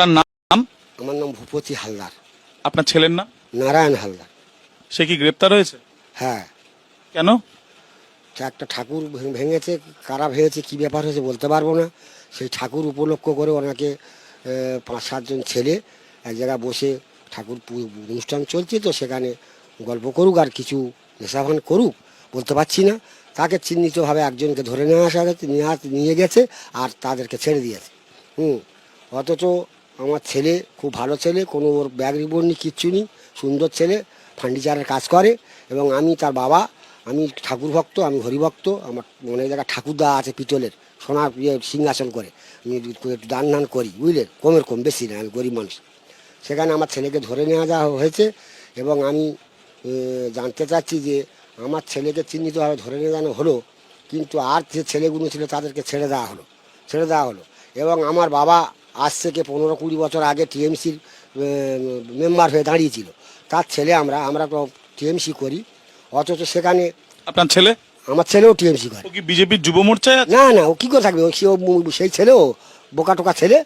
আপনার নাম? আমার নাম ভূপতি হালদার। আপনার ছেলের নাম? নারায়ণ হালদার। সে কি গ্রেপ্তার হয়েছে? হ্যাঁ। কেন? একটা ঠাকুর ভেঙেছে কারা ভেঙেছে কি ব্যাপার হয়েছে বলতে পারব না। সেই ঠাকুর উপলক্ষ করে ওনাকে পাঁচ সাতজন ছেলে এক জায়গায় বসে ঠাকুর অনুষ্ঠান চলছে তো সেখানে গল্প করুক আর কিছু নেশাভান করুক বলতে পারছি না। তাকে চিহ্নিতভাবে একজনকে ধরে নিয়ে আসা গেছে নিয়ে নিয়ে গেছে আর তাদেরকে ছেড়ে দিয়েছে। হুম। অথচ আমার ছেলে, খুব ভালো ছেলে, কোনো ওর ব্যাগ রিবন নেই, কিচ্ছু নেই, সুন্দর ছেলে ফার্নিচারের কাজ করে এবং আমি তার বাবা, আমি ঠাকুর ভক্ত, আমি হরিভক্ত, আমার অনেক জায়গায় ঠাকুরদা আছে পিতলের, সোনার ইয়ে সিংহাসন করে, আমি একটু দান দান করি, বুঝলেন? কমের কম, বেশি না, আমি গরিব মানুষ। সেখানে আমার ছেলেকে ধরে নেওয়া যাওয়া হয়েছে এবং আমি জানতে চাচ্ছি যে আমার ছেলেকে চিহ্নিতভাবে ধরে নিয়ে যাওয়া হলো, কিন্তু আর যে ছেলেগুলো ছিল তাদেরকে ছেড়ে দেওয়া হলো, ছেড়ে দেওয়া হলো। এবং আমার বাবা আজ থেকে পনেরো কুড়ি বছর আগে টিএমসির মেম্বার হয়ে দাঁড়িয়েছিল। তার ছেলে আমরা আমরা তো টিএমসি করি অথচ সেখানে আপনার ছেলে? আমার ছেলেও টিএমসি করে। ও কি বিজেপির যুব মোর্চায় না না ও কী করে থাকবে? ও সে- ও সেই ছেলেও বোকা টোকা ছেলে?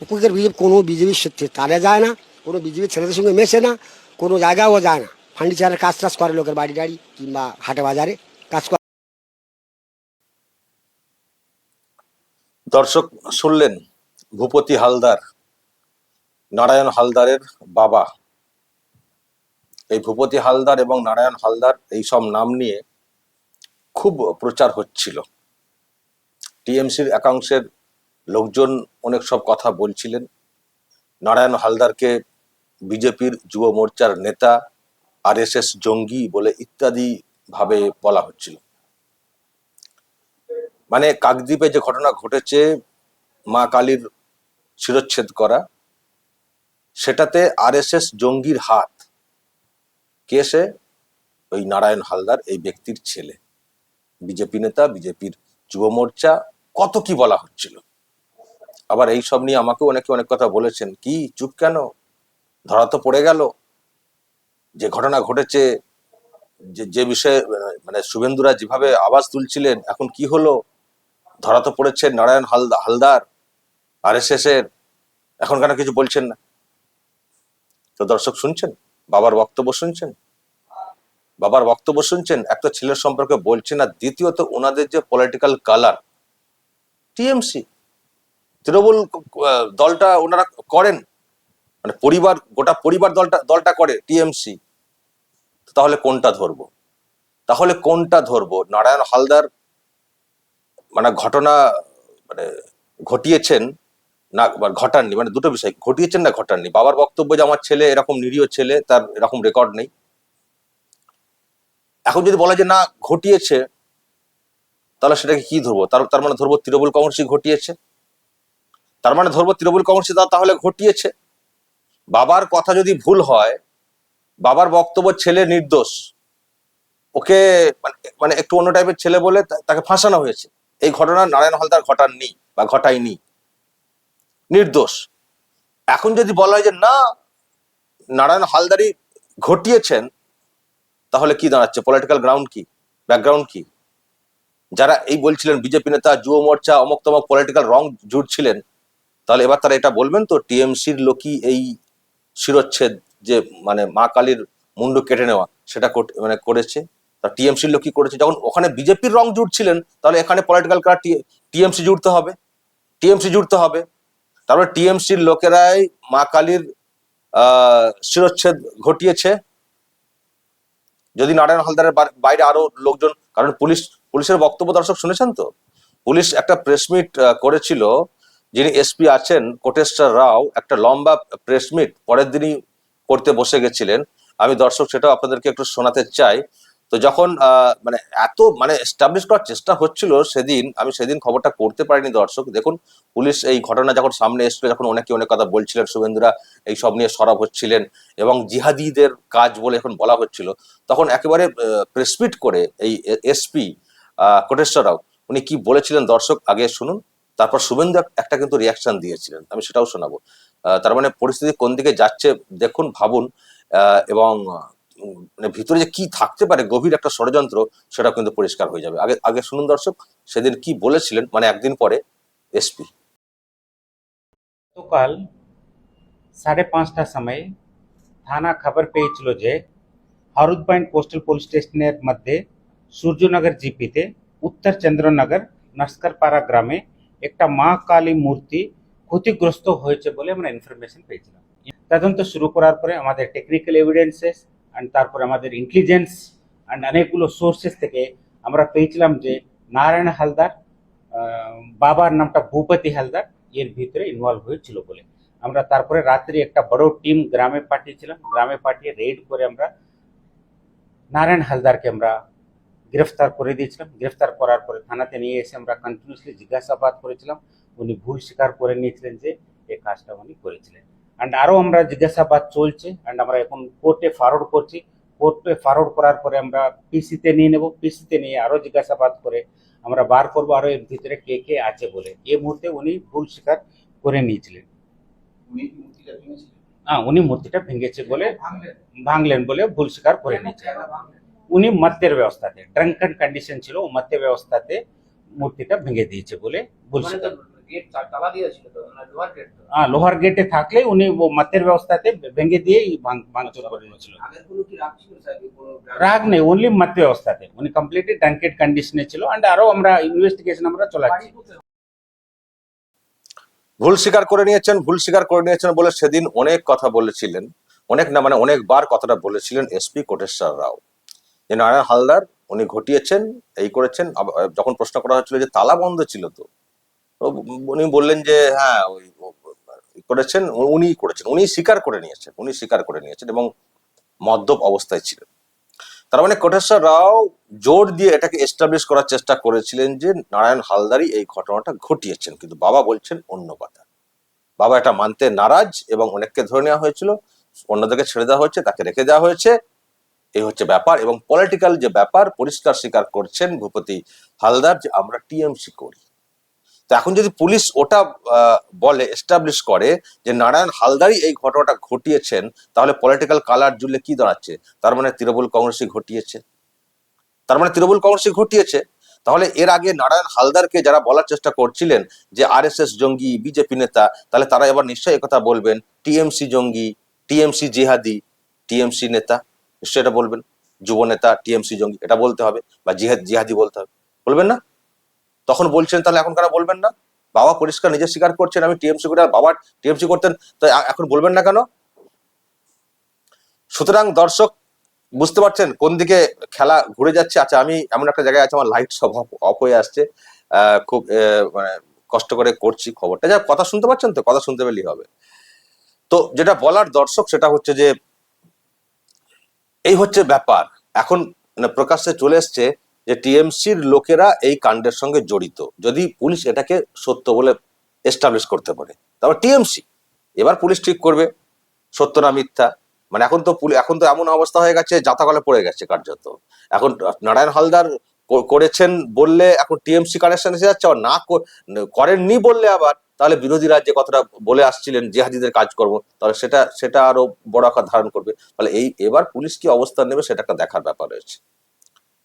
ওকে বিজেপি কোনো বিজেপির সত্যি তারে যায় না কোনো বিজেপির ছেলেদের সঙ্গে মেশে না কোনো জায়গাও যায় না। ফার্নিচারের কাজ টাজ করে লোকের বাড়ি টাড়ি কিংবা হাটে বাজারে কাজ করে। দর্শক শুনলেন ভূপতি হালদার, নারায়ণ হালদারের বাবা। এই ভূপতি হালদার এবং নারায়ণ হালদার এই সব নাম নিয়ে খুব প্রচার হচ্ছিল। টিএমসির একাংশের লোকজন অনেক সব কথা বলছিলেন। নারায়ণ হালদারকে বিজেপির যুব মোর্চার নেতা, আরএসএস জঙ্গি বলে ইত্যাদি ভাবে বলা হচ্ছিল। মানে কাকদ্বীপে যে ঘটনা ঘটেছে, মা কালীর শিরচ্ছেদ করা। সেটাতে আরএসএস জঙ্গির হাত। কে সে? ওই নারায়ণ হালদার, এই ব্যক্তির ছেলে। বিজেপি নেতা, বিজেপির যুব মোর্চা, কত কি বলা হচ্ছিল। আবার এই সব নিয়ে আমাকেও অনেকে অনেক কথা বলেছেন, কি, চুপ কেন? ধরা তো পড়ে গেল। যে ঘটনা ঘটেছে, যে যে বিষয়ে মানে শুভেন্দুরা যেভাবে আওয়াজ তুলছিলেন, এখন কি হলো? ধরা তো পড়েছে নারায়ণ হালদা, হালদার আর এস এর এখন কেন কিছু বলছেন না? তো দর্শক শুনছেন? বাবার বক্তব্য শুনছেন? বাবার বক্তব্য শুনছেন? একটা ছেলের সম্পর্কে বলছেন আর দ্বিতীয়ত ওনাদের যে পলিটিক্যাল কালার টিএমসি তৃণমূল দলটা ওনারা করেন। মানে পরিবার, গোটা পরিবার দলটা দলটা করে টিএমসি তাহলে কোনটা ধরবো? তাহলে কোনটা ধরবো? নারায়ণ হালদার মানে ঘটনা মানে ঘটিয়েছেন না ঘটাননি মানে দুটো বিষয়, ঘটিয়েছেন না, ঘটাননি। বাবার বক্তব্য যে আমার ছেলে এরকম নিরীহ ছেলে, তার এরকম রেকর্ড নেই। এখন যদি বলা যে না, ঘটিয়েছে, তাহলে সেটাকে কি ধরবো? তার তার মানে ধরবো তৃণমূল কংগ্রেসই ঘটিয়েছে। তার মানে ধরবো তৃণমূল কংগ্রেসই তাহলে ঘটিয়েছে। বাবার কথা যদি ভুল হয়, বাবার বক্তব্য ছেলে নির্দোষ। ওকে মানে মানে একটু অন্য টাইপের ছেলে বলে তাকে ফাঁসানো হয়েছে। এই ঘটনা নারায়ণ হালদার ঘটাননি বা ঘটায়নি। নির্দোষ। এখন যদি বলা হয় যে, না, নারায়ণ হালদারি ঘটিয়েছেন তাহলে কি দাঁড়াচ্ছে? পলিটিক্যাল গ্রাউন্ড কি? ব্যাকগ্রাউন্ড কি? যারা এই বলছিলেন, বিজেপি নেতা, যুব মোর্চা অমক তমক পলিটিক্যাল রং জুটছিলেন তাহলে এবার তারা এটা বলবেন তো? টিএমসির লোকই এই শিরচ্ছেদ যে মানে মা কালীর মুন্ডু কেটে নেওয়া, সেটা মানে করেছে। তা টিএমসির লোকই করেছে। যখন ওখানে বিজেপির রং জুটছিলেন তাহলে এখানে পলিটিক্যাল কার টিএমসি জুড়তে হবে। টিএমসি জুড়তে হবে। তারপরে টিএমসির লোকেরাই মা কালীর শিরচ্ছেদ ঘটিয়েছে। যদি নারায়ণ হালদারের বাইরে আরও লোকজন, কারণ পুলিশ, পুলিশের বক্তব্য দর্শক শুনেছেন তো? পুলিশ একটা প্রেস মিট করেছিল, যিনি এসপি আছেন, কোটেশ্বর রাও, একটা লম্বা প্রেস মিট, পরের দিনই করতে বসে গেছিলেন। আমি দর্শক সেটাও আপনাদেরকে একটু শোনাতে চাই। তো যখন মানে এত মানে এস্টাবলিশ করার চেষ্টা হচ্ছিল সেদিন, আমি সেদিন খবরটা করতে পারিনি দর্শক। দেখুন, পুলিশ এই ঘটনা যখন সামনে এসেছিল, যখন অনেকে অনেক কথা বলছিলেন, শুভেন্দুরা এই সব নিয়ে সরব হচ্ছিলেন এবং জিহাদিদের কাজ বলে এখন বলা হচ্ছিল, তখন একেবারে প্রেসপিট করে এই এসপি কোটেশ্বর রাও, উনি কি বলেছিলেন দর্শক আগে শুনুন, তারপর শুভেন্দু একটা কিন্তু রিয়াকশন দিয়েছিলেন, আমি সেটাও শোনাবো। তার মানে পরিস্থিতি কোন দিকে যাচ্ছে, দেখুন, ভাবুন এবং মানে ভিতরে যে কি থাকতে পারে গভীর একটা ষড়যন্ত্র সেটা কিন্তু পরিষ্কার হয়ে যাবে। আগে আগে শুনুন দর্শক, সেদিন কি বলেছিলেন মানে একদিন পরে এসপি গতকাল সাড়ে পাঁচটার সময় থানা খবর পেয়েছিল যে হারুদ পয়েন্ট কোস্টাল পুলিশ স্টেশনের মধ্যে সূর্যনগর জিপিতে উত্তর চন্দ্রনগর নস্করপাড়া গ্রামে একটা মা কালী মূর্তি ক্ষতিগ্রস্ত হয়েছে বলে আমরা ইনফরমেশন পেয়েছিলাম। তদন্ত শুরু করার পরে আমাদের টেকনিক্যাল এভিডেন্সেস অ্যান্ড তারপরে আমাদের ইন্টেলিজেন্স অ্যান্ড অনেকগুলো সোর্সেস থেকে আমরা পেয়েছিলাম যে নারায়ণ হালদার বাবার নামটা ভূপতি হালদার, এর ভিতরে ইনভলভ হয়েছিল বলে। আমরা তারপরে রাত্রি একটা বড় টিম গ্রামে পাঠিয়েছিলাম। গ্রামে পাঠিয়ে রেড করে আমরা নারায়ণ হালদারকে আমরা গ্রেফতার করে দিয়েছিলাম। গ্রেফতার করার পরে থানাতে নিয়ে এসে আমরা কন্টিনিউসলি জিজ্ঞাসাবাদ করেছিলাম। উনি ভুল স্বীকার করে নিয়েছিলেন যে এই কাজটা উনি করেছিলেন। অ্যান্ড আরও আমরা জিজ্ঞাসাবাদ চলছে অ্যান্ড আমরা এখন কোর্টে ফরওয়ার্ড করছি। কোর্টে ফরওয়ার্ড করার পরে আমরা পিসিতে নিয়ে নেব। পিসিতে নিয়ে আরও জিজ্ঞাসাবাদ করে আমরা বার করব আরও এর ভিতরে কে কে আছে বলে। এই মুহূর্তে উনি ভুল স্বীকার করে নিয়েছিলেন। হ্যাঁ উনি মূর্তিটা ভেঙেছে বলে ভাঙলেন। বলে ভুল স্বীকার করে নিয়েছেন উনি মত্যের ব্যবস্থাতে ড্রাঙ্কেন কন্ডিশন ছিল ও মত্যের ব্যবস্থাতে মূর্তিটা ভেঙে দিয়েছে বলে ভুল মানে স্বীকার গেট তালা দিয়েছিল তো লোহার গেট হ্যাঁ লোহার গেটে থাকলে উনি মাতের ব্যবস্থাতে ভেঙে দিয়ে ভাঙচুর করে নিয়েছিল। রাগ নেই অনলি মত্য ব্যবস্থাতে। উনি কমপ্লিটলি ড্রাঙ্কেড কন্ডিশনে ছিল অ্যান্ড আরও আমরা ইনভেস্টিগেশন আমরা চলাচ্ছি ভুল স্বীকার করে নিয়েছেন ভুল স্বীকার করে নিয়েছেন বলে সেদিন অনেক কথা বলেছিলেন। অনেক না মানে অনেকবার কথাটা বলেছিলেন এসপি কোটেশ্বর রাও। যে নারায়ণ হালদার উনি ঘটিয়েছেন এই করেছেন যখন প্রশ্ন করা হয়েছিল যে তালা বন্ধ ছিল তো উনি বললেন যে হ্যাঁ ওই করেছেন উনি করেছেন উনি স্বীকার করে নিয়েছেন উনি স্বীকার করে নিয়েছেন এবং মদ্যপ অবস্থায় ছিলেন। তার মানে কোটেশ্বর রাও জোর দিয়ে এটাকে এস্টাবলিশ করার চেষ্টা করেছিলেন যে, নারায়ণ হালদারই এই ঘটনাটা ঘটিয়েছেন, কিন্তু বাবা বলছেন অন্য কথা। বাবা এটা মানতে নারাজ এবং অনেককে ধরে নেওয়া হয়েছিল, অন্যদেরকে ছেড়ে দেওয়া হয়েছে, তাকে রেখে দেওয়া হয়েছে। এই হচ্ছে ব্যাপার এবং পলিটিক্যাল যে ব্যাপার, পরিষ্কার স্বীকার করছেন ভূপতি হালদার যে, আমরা টিএমসি করি। তো এখন যদি পুলিশ ওটা বলে এস্টাবলিশ করে যে নারায়ণ হালদারই এই ঘটনাটা ঘটিয়েছেন, তাহলে পলিটিক্যাল কালার জুলে কি দাঁড়াচ্ছে? তার মানে তৃণমূল কংগ্রেসই ঘটিয়েছে। তার মানে তৃণমূল কংগ্রেসই ঘটিয়েছে। তাহলে এর আগে নারায়ণ হালদারকে যারা বলার চেষ্টা করছিলেন যে আরএসএস জঙ্গি, বিজেপি নেতা, তাহলে তারা এবার নিশ্চয়ই কথা বলবেন, টিএমসি জঙ্গি, টিএমসি জিহাদি, টিএমসি নেতা, নিশ্চয়ই এটা বলবেন। যুব নেতা, টিএমসি জঙ্গি, এটা বলতে হবে, বা জিহাদ, জিহাদি বলতে হবে। বলবেন না? তখন বলছেন, তাহলে এখন কারা বলবেন না? বাবা পরিষ্কার নিজে স্বীকার করছেন, আমি টিএমসি করি, বাবা টিএমসি করতেন, তো এখন বলবেন না কেন? সুতরাং দর্শক, বুঝতে পারছেন কোন দিকে খেলা ঘুরে যাচ্ছে। আচ্ছা আমি এমন একটা জায়গায় আছে, আমার লাইট সব অফ হয়ে আসছে। খুব মানে কষ্ট করে করছি খবরটা। যা কথা শুনতে পাচ্ছেন তো? কথা শুনতে পেলেই হবে। তো যেটা বলার দর্শক, সেটা হচ্ছে যে, এই হচ্ছে ব্যাপার। এখন মানে প্রকাশ্যে চলে এসছে যে টিএমসির লোকেরা এই কাণ্ডের সঙ্গে জড়িত, যদি পুলিশ এটাকে সত্য বলে এস্টাবলিশ করতে পারে তারপর টিএমসি, এবার পুলিশ ঠিক করবে, সত্য না মিথ্যা? মানে এখন তো এখন তো এমন অবস্থা হয়ে গেছে জাতাকলে পড়ে গেছে কার্যত। এখন নারায়ণ হালদার করেছেন বললে এখন টিএমসি কানেকশন এসে যাচ্ছে না করেননি বললে আবার, তাহলে বিরোধীরা যে কথাটা বলে আসছিলেন, জেহাদিদের কাজকর্ম, তাহলে সেটা সেটা আরও বড় আকার ধারণ করবে। তাহলে এই, এবার পুলিশ কি অবস্থান নেবে সেটা একটা দেখার ব্যাপার রয়েছে।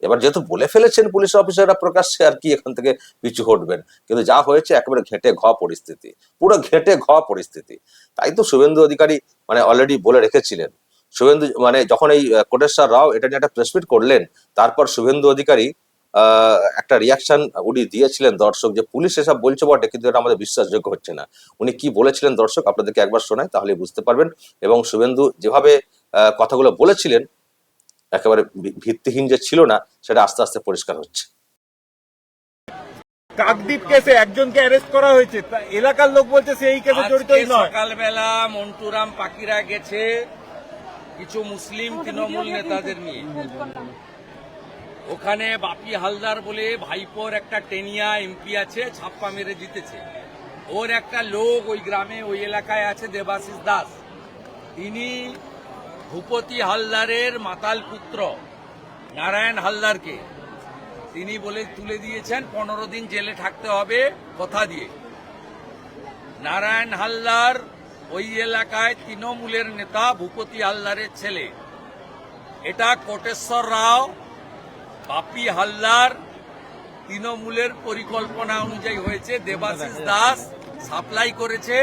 এবার যেহেতু বলে ফেলেছেন পুলিশ অফিসাররা, প্রকাশ্যে আর কি এখান থেকে পিছু হটবেন। কিন্তু যা হয়েছে একেবারে ঘেটে ঘ পরিস্থিতি। পুরো ঘেটে ঘ পরিস্থিতি। তাই তো শুভেন্দু অধিকারী মানে অলরেডি বলে রেখেছিলেন। শুভেন্দু মানে যখন এই কোটেশ্বর রাও এটা নিয়ে একটা প্রেসমিট করলেন, তারপর শুভেন্দু অধিকারী একটা রিয়াকশন উনি দিয়েছিলেন দর্শক যে পুলিশ এসব বলছে বটে, কিন্তু এটা আমাদের বিশ্বাসযোগ্য হচ্ছে না। উনি কি বলেছিলেন দর্শক? আপনাদেরকে একবার শোনায় তাহলে বুঝতে পারবেন। এবং শুভেন্দু যেভাবে কথাগুলো বলেছিলেন একেবারে ভিত্তিহীন যে ছিল না সেটা আস্তে আস্তে পরিষ্কার হচ্ছে। কাকদ্বীপ কেসে একজনকে অ্যারেস্ট করা হয়েছে। এলাকার লোক বলছে সে এই কেসে নয়। সকালবেলা মন্টুরাম পাকিরা গেছে কিছু মুসলিম তৃণমূল নেতাদের নিয়ে। ওখানে বাপি হালদার বলে ভাইপোর একটা টেনিয়া এমপি আছে ছাপ্পা মেরে জিতেছে। ওর একটা লোক ওই গ্রামে ওই এলাকায় আছে দেবাশিস দাস। তিনি ভূপতি হালদারের মাতাল পুত্র, নারায়ণ হালদারকে। তিনি বলে তুলে দিয়েছেন, পনেরো দিন জেলে থাকতে হবে, কথা দিয়ে। নারায়ণ হালদার ওই এলাকায় তৃণমূলের নেতা, ভূপতি হালদারের ছেলে। এটা কোটেশ্বর রাও, বাপি হালদার, তৃণমূলের পরিকল্পনা অনুযায়ী হয়েছে। দেবাশিস দাস সাপ্লাই করেছে,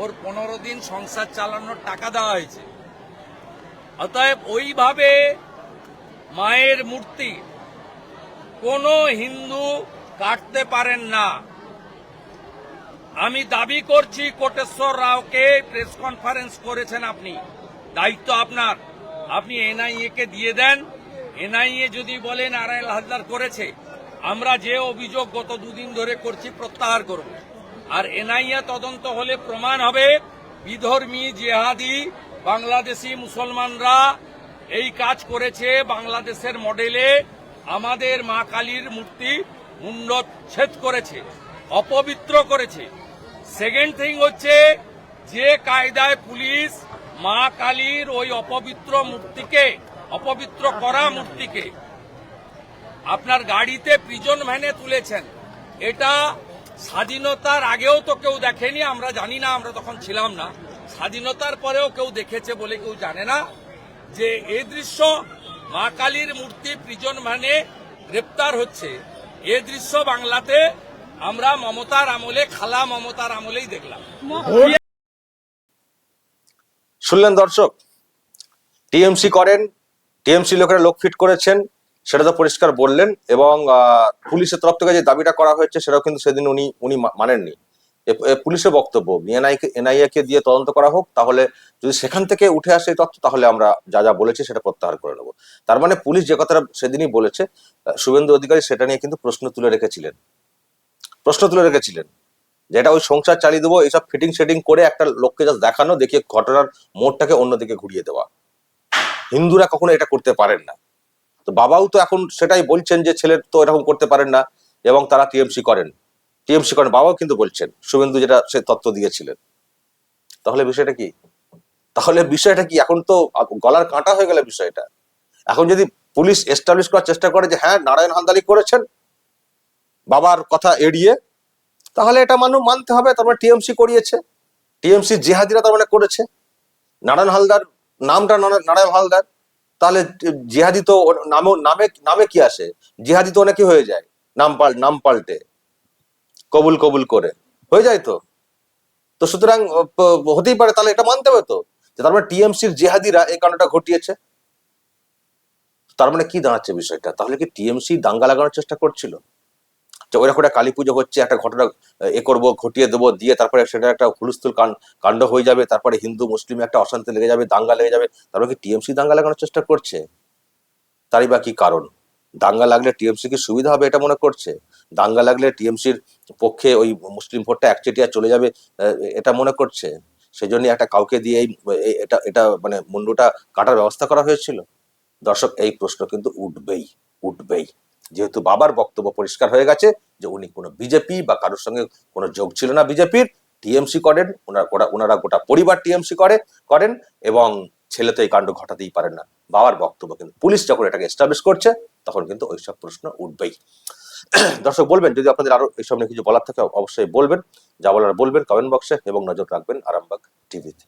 ওর পনেরো দিন সংসার চালানোর টাকা দেওয়া হয়েছে। অতএব ওইভাবে মায়ের মূর্তি কোনো হিন্দু কাটতে পারেন না। আমি দাবি করছি কোটেশ্বর রাওকে প্রেস কনফারেন্স করেছেন আপনি। দায়িত্ব আপনার। আপনি এনআইএ কে দিয়ে দেন। এনআইএ যদি বলে নারায়ণ হালদার করেছে, আমরা যে অভিযোগ গত দুদিন ধরে করছি প্রত্যাহার করব। আর এনআইএ তদন্ত হলে প্রমাণ হবে বিধর্মী জেহাদি বাংলাদেশি মুসলমানরা এই কাজ করেছে বাংলাদেশের মডেলে। আমাদের মা কালীর মূর্তি মুন্ডচ্ছেদ করেছে, অপবিত্র করেছে। সেকেন্ড থিং হচ্ছে যে কায়দায় পুলিশ মা কালীর ওই অপবিত্র মূর্তিকে, অপবিত্র করা মূর্তিকে আপনার গাড়িতে প্রিজন ভ্যানে তুলেছেন। এটা স্বাধীনতার আগেও তো কেউ দেখেনি, আমরা জানি না, আমরা তখন ছিলাম না। স্বাধীনতার পরেও কেউ দেখেছে বলে কেউ জানে না যে এ দৃশ্য মা কালীর মূর্তি প্রিজন ভ্যানে গ্রেপ্তার হচ্ছে। এ দৃশ্য বাংলাতে আমরা মমতার আমলে, খালা মমতার আমলেই দেখলাম। শুনলেন দর্শক, টিএমসি করেন, টিএমসি লোকেরা লোক ফিট করেছেন, সেটা তো পরিষ্কার বললেন এবং পুলিশের তরফ থেকে যে দাবিটা করা হয়েছে, সেটাও কিন্তু সেদিন উনি উনি মানেননি। পুলিশের বক্তব্য এনআইকে এনআইএ কে দিয়ে তদন্ত করা হোক, তাহলে যদি সেখান থেকে উঠে আসে তথ্য, তাহলে আমরা যা যা বলেছি সেটা প্রত্যাহার করে নেব। তার মানে পুলিশ যে কথাটা সেদিনই বলেছে শুভেন্দু অধিকারী সেটা নিয়ে কিন্তু প্রশ্ন তুলে রেখেছিলেন। প্রশ্ন তুলে রেখেছিলেন যেটা ওই সংসার চালিয়ে দেবো, এইসব ফিটিং শেটিং করে একটা লোককে জাস্ট দেখানো, দেখিয়ে ঘটনার মোড়টাকে অন্যদিকে ঘুরিয়ে দেওয়া। হিন্দুরা কখনো এটা করতে পারেন না। তো বাবাও তো এখন সেটাই বলছেন যে ছেলের তো এরকম করতে পারেন না, এবং তারা টিএমসি করেন। টিএমসি করেন বাবাও কিন্তু বলছেন, শুভেন্দু যেটা সে তত্ত্ব দিয়েছিলেন। তাহলে বিষয়টা কি? তাহলে বিষয়টা কি? এখন তো গলার কাঁটা হয়ে গেল বিষয়টা। এখন যদি পুলিশ এস্টাবলিশ করার চেষ্টা করে যে হ্যাঁ নারায়ণ হান্দালি করেছেন, বাবার কথা এড়িয়ে, তাহলে এটা মানুষ মানতে হবে তার মানে টিএমসি করিয়েছে। টিএমসি জেহাদিরা তার মানে করেছে। নারায়ণ হালদার, নামটা নারা- নারায়ণ হালদার, তাহলে জিহাদি তো নামে নামে নামে কি আসে? জিহাদি তো অনেকে হয়ে যায়, নাম পাল নাম পাল্টে। কবুল কবুল করে। হয়ে যায় তো? তো সুতরাং হতেই পারে, তাহলে এটা মানতে হবে তো? যে তার মানে টিএমসির জেহাদিরা এই কাণ্ডটা ঘটিয়েছে? তার মানে কি দাঁড়াচ্ছে বিষয়টা? তাহলে কি টিএমসি দাঙ্গা লাগানোর চেষ্টা করছিল? যে ওইরকম একটা কালী পুজো হচ্ছে, একটা ঘটনা, এ করব, ঘটিয়ে দেবো, দিয়ে তারপরে সেটা একটা হুলস্থুল কাণ্ড হয়ে যাবে, তারপরে হিন্দু, মুসলিম একটা অশান্তি লেগে যাবে, দাঙ্গা লেগে যাবে। তারপরে কি টিএমসি দাঙ্গা লাগানোর চেষ্টা করছে? তারই বা কি কারণ? দাঙ্গা লাগলে টিএমসি কি সুবিধা হবে এটা মনে করছে? দাঙ্গা লাগলে টিএমসির পক্ষে ওই মুসলিম ভোটটা একচেটিয়া চলে যাবে এটা মনে করছে? সেই জন্য একটা কাউকে দিয়ে এই এটা এটা মানে মুন্ডুটা কাটার ব্যবস্থা করা হয়েছিল? দর্শক, এই প্রশ্ন কিন্তু উঠবেই উঠবেই। যেহেতু বাবার বক্তব্য পরিষ্কার হয়ে গেছে যে উনি কোনো বিজেপি বা কারোর সঙ্গে কোনো যোগ ছিল না বিজেপির টিএমসি করেন, ওনারা ওনারা গোটা পরিবার টিএমসি করে, করেন এবং ছেলে তো এই কাণ্ড ঘটাতেই পারেন না। বাবার বক্তব্য কিন্তু পুলিশ যখন এটাকে এস্টাবলিশ করছে তখন কিন্তু ওইসব প্রশ্ন উঠবেই। দর্শক, বলবেন, যদি আপনাদের আরও এইসব নিয়ে কিছু বলার থাকে, অবশ্যই বলবেন। যা বলার বলবেন কমেন্ট বক্সে এবং নজর রাখবেন আরামবাগ টিভিতে